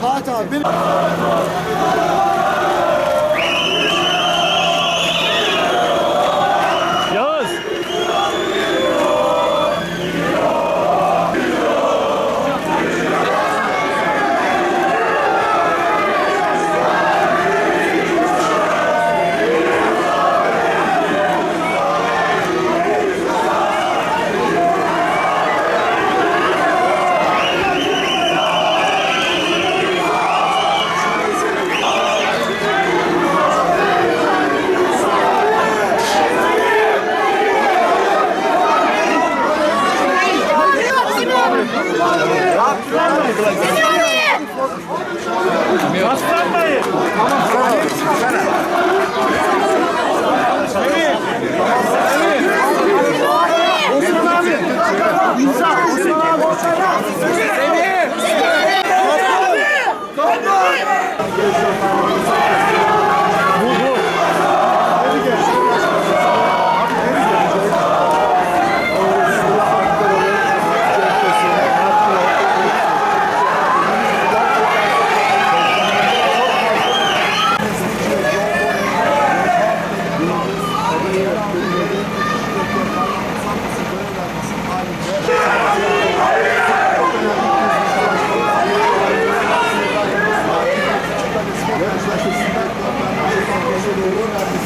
Fatih abi. Fatih abi. 감사합니다. 아,